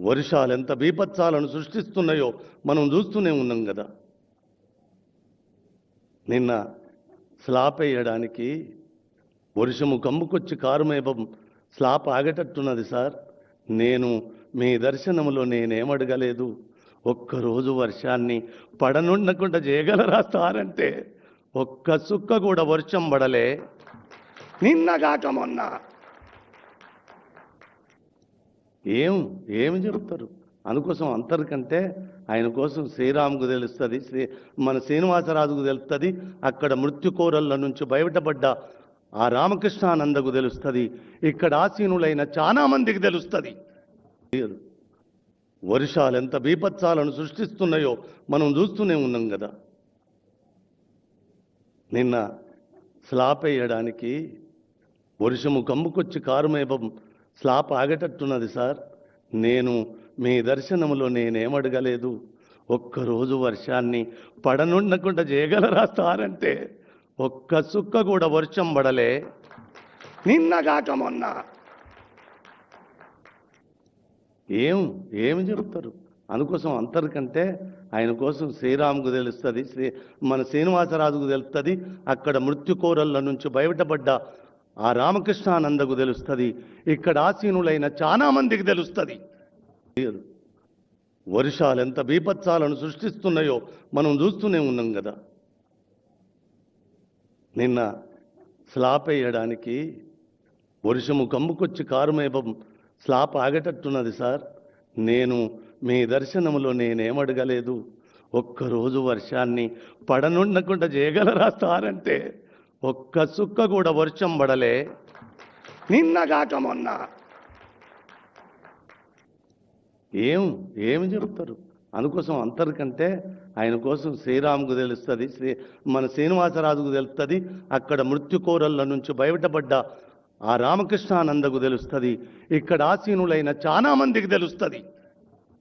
వర్షాలు ఎంత బీభత్సాలను సృష్టిస్తున్నాయో మనం చూస్తూనే ఉన్నాం కదా. నిన్న స్లాప్ వేయడానికి వర్షము కమ్ముకొచ్చి కారుమేపం స్లాప్ ఆగేటట్టున్నది సార్. నేను మీ దర్శనంలో నేనేమడగలేదు. ఒక్కరోజు వర్షాన్ని పడనుండకుండా చేయగలరా సార్ అంటే ఒక్క సుక్క కూడా వర్షం పడలే. నిన్నగాక మొన్న ఏం ఏమి చెప్తారు? అందుకోసం అంతరికంటే ఆయన కోసం శ్రీరాముకు తెలుస్తుంది శ్రీ మన శ్రీనివాసరాజుకు తెలుస్తుంది అక్కడ మృత్యుకోరళ్ళ నుంచి బయటపడ్డ ఆ రామకృష్ణానందకు తెలుస్తుంది ఇక్కడ ఆసీనులైన చాలా మందికి తెలుస్తుంది. వర్షాలు ఎంత బీభత్సాలను సృష్టిస్తున్నాయో మనం చూస్తూనే ఉన్నాం కదా. నిన్న స్లాప్ వేయడానికి వర్షము కమ్ముకొచ్చి కారుమేపం స్లాప్ ఆగేటట్టున్నది సార్. నేను మీ దర్శనంలో నేనేమడగలేదు ఒక్కరోజు వర్షాన్ని పడనుండకుండా చేయగలరా సార్ అంటే? ఒక్క సుక్క కూడా వర్షం పడలే. నిన్నగాక మొన్న. ఏం ఏమి చెప్తారు? అందుకోసం అంతరికంటే ఆయన కోసం శ్రీరాముకు తెలుస్తుంది శ్రీ మన శ్రీనివాసరాజుకు తెలుస్తుంది అక్కడ మృత్యుకోరళ్ళ నుంచి బయటపడ్డ ఆ రామకృష్ణానందకు తెలుస్తుంది. ఇక్కడ ఆసీనులైన చాలా మందికి తెలుస్తుంది. వర్షాలు ఎంత బీపత్సాలను సృష్టిస్తున్నాయో మనం చూస్తూనే ఉన్నాం కదా. నిన్న స్లాప్ వేయడానికి వర్షము కమ్ముకొచ్చి కారుమేపం స్లాప్ ఆగేటట్టున్నది సార్. నేను మీ దర్శనంలో నేనేమడగలేదు. ఒక్కరోజు వర్షాన్ని పడనుండకుండా చేయగలరా సార్ అంటే ఒక్క సుక్క కూడా వర్షం పడలే. నిన్నగాక మొన్న. ఏం ఏమి చెప్తారు? అందుకోసం అంతరికంటే ఆయన కోసం శ్రీరాముకు తెలుస్తుంది శ్రీ మన శ్రీనివాసరాజుకు తెలుస్తుంది అక్కడ మృత్యుకోరళ్ళ నుంచి బయటపడ్డ ఆ రామకృష్ణానందకు తెలుస్తుంది ఇక్కడ ఆసీనులైన చాలా మందికి తెలుస్తుంది.